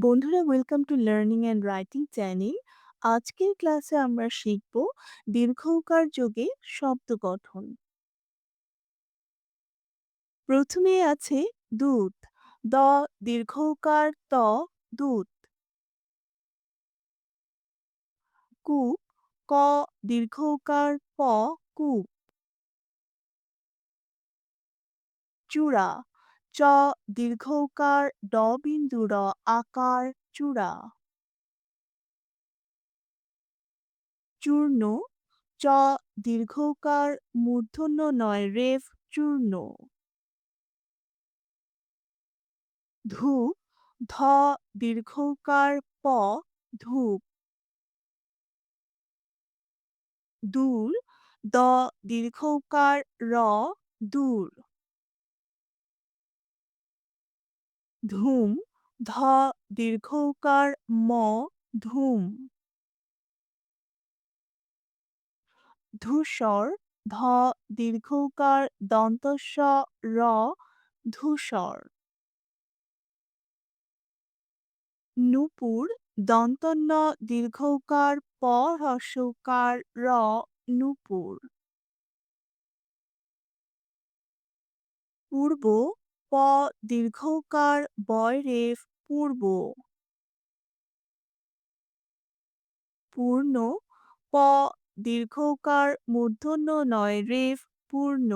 বন্ধুরা welcome to learning and writing channel. আজকের ক্লাসে আমরা শিখব দীর্ঘ ঊকার যোগে শব্দ গঠন। প্রথমেই আছে দুধ। দ দীর্ঘ ঊকার ত দুধ। কূপ ক দীর্ঘ ঊকার প, কূপ। চূড়া চ দীর্ঘ ঊকার ড বিন্দু র আকার চূড়া। চূর্ণ, চ দীর্ঘ ঊকার মূর্ধন্য নয়, রেফ চূর্ণ। ধূপ ধ দীর্ঘ ঊকার প, ধূপ। দূর দ দীর্ঘ ঊকার র দূর। ধূম, ধ দীর্ঘ ঊকার ম ধূম। ধূসর, ধ দীর্ঘ ঊকার দন্ত স র ধূসর। নূপুর দন্ত ন দীর্ঘ ঊকার প হ্রস্ব ঊকার র নূপুর। পূর্ব প দীর্ঘকার বয় রেফ পূর্ব। পূর্ণ প দীর্ঘকার মূর্ধন্য নয় রেফ পূর্ণ।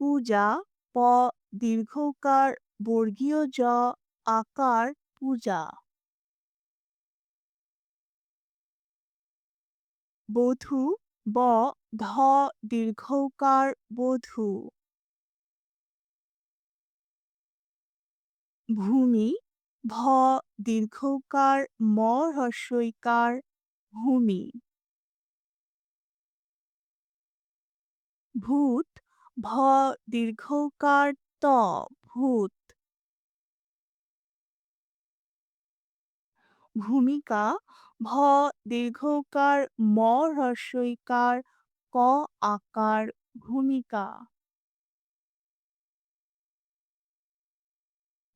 পূজা প দীর্ঘকার বর্গীয় জ আকার পূজা। বধূ ব, ধ দীর্ঘ ঊকার বধূ। ভূমি, ভ দীর্ঘ ঊকার ম হ্রস্ব ইকার ভূমি। ভূত, ভ দীর্ঘ ঊকার ত, ভূত। ভূমিকা, ভ দীর্ঘকার, ম হ্রস্ব ইকার ক আকার ভূমিকা।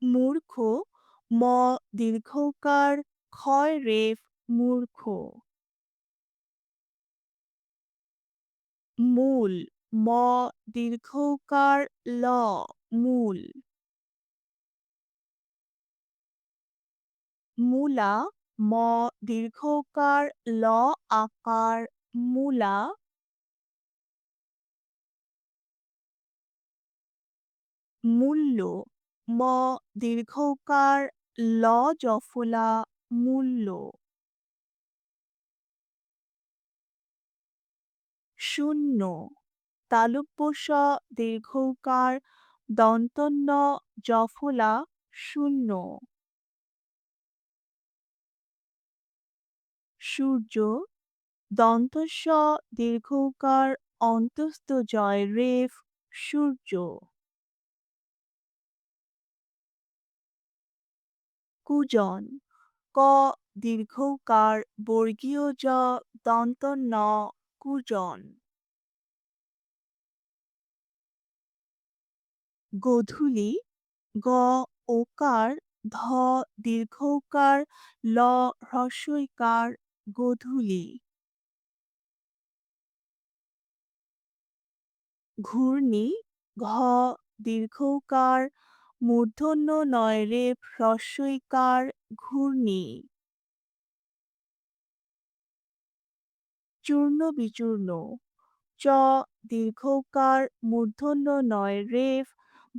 মূর্খ, ম দীর্ঘকার ক্ষয় রেফ, মূর্খ। মূল, ম দীর্ঘকার, ল, মূল। মূলা, ম, দীর্ঘকার, ল, আকার, মূলা। মূল্য, ম, দীর্ঘকার, ল, জফলা, মূল্য। শূন্য তালব্য স দীর্ঘ ঊকার দন্ত ন জফলা, শূন্য। সূর্য দন্ত স দীর্ঘ ঊকার অন্তস্থ জয় রেফ সূর্য। কুজন ক দীর্ঘ ঊকার বর্গীয় জ দন্ত ন কুজন। গোধূলি গ ওকার ধ দীর্ঘ ঊকার ল হ্রস্ব ইকার গোধূলি। ঘূর্ণি, ঘ, দীর্ঘকার, মূর্ধন্য নয় রেফ হ্রস্বইকার ঘূর্ণি। চূর্ণ বিচূর্ণ, চ দীর্ঘ ঊকার মূর্ধন্য নয় রেফ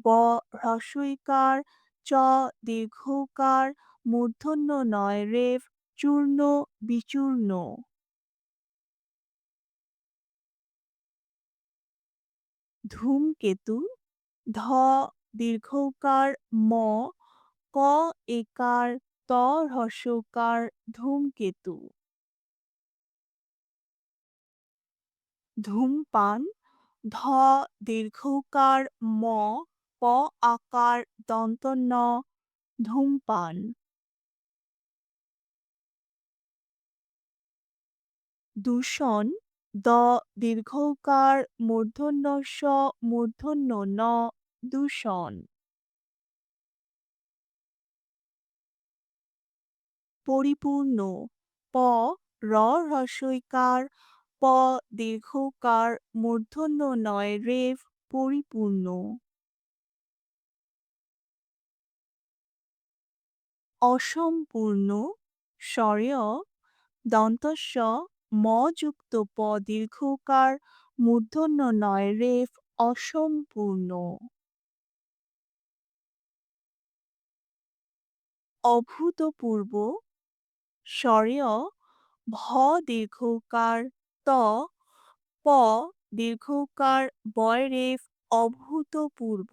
ব হ্রস্ব ইকার চ দীর্ঘ ঊকার মূর্ধন্য নয় রেফ চূর্ণ, বিচূর্ণ। ধূমকেতু, ধ দীর্ঘ ঊকার ম, ক, একার, ত হ্রস্ব ঊকার ধূমকেতু। ধূমপান, ধ দীর্ঘ ঊকার ম, প, আকার দন্ত ন ধূমপান। দূষণ, দ দীর্ঘকার মূর্ধন্য স মূর্ধন্য ন দূষণ। পরিপূর্ণ, প র হ্রস্বইকার প দীর্ঘকার মূর্ধন্য নয় রেফ পরিপূর্ণ। অসম্পূর্ণ, স্বরেয়, দন্তস্ব ম যুক্ত প দীর্ঘকার, মূর্ধন্য নয় রেফ, অসম্পূর্ণ। অভূতপূর্ব, স্বরেয়, ভ দীর্ঘকার, ত, প দীর্ঘকার বয় রেফ, অভূতপূর্ব।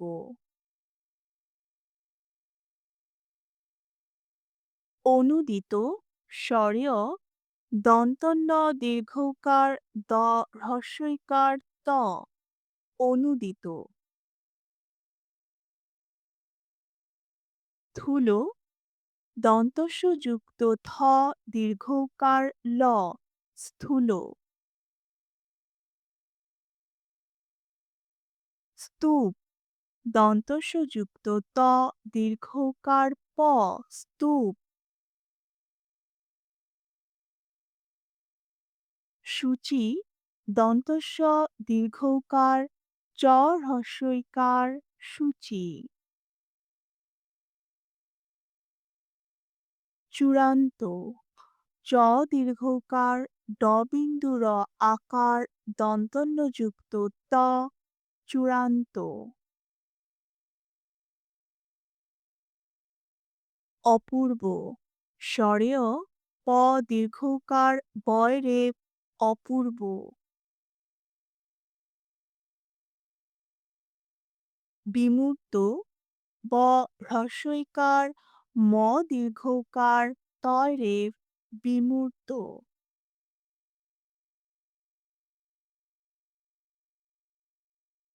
অনুদিত, স্বরেয় দন্তন্য দীর্ঘকার দ হ্রস্বইকার ত, অনুদিত। স্থূল দন্তস্ব যুক্ত থ, দীর্ঘকার ল, স্থূল। স্তূপ দন্তস্ব যুক্ত ত, দীর্ঘকার প, স্তূপ। সূচি দন্তস্ব দীর্ঘকার চ হ্রস্বইকার সূচি। চূড়ান্ত চ দীর্ঘকার ড বিন্দু র আকার দন্তন্যযুক্ত ত চূড়ান্ত। অপূর্ব স্বরেয় প দীর্ঘকার বয় রেফ অপূর্ব। বিমূর্ত ব হ্রস্বইকার ম দীর্ঘকার তয় বিমূর্ত।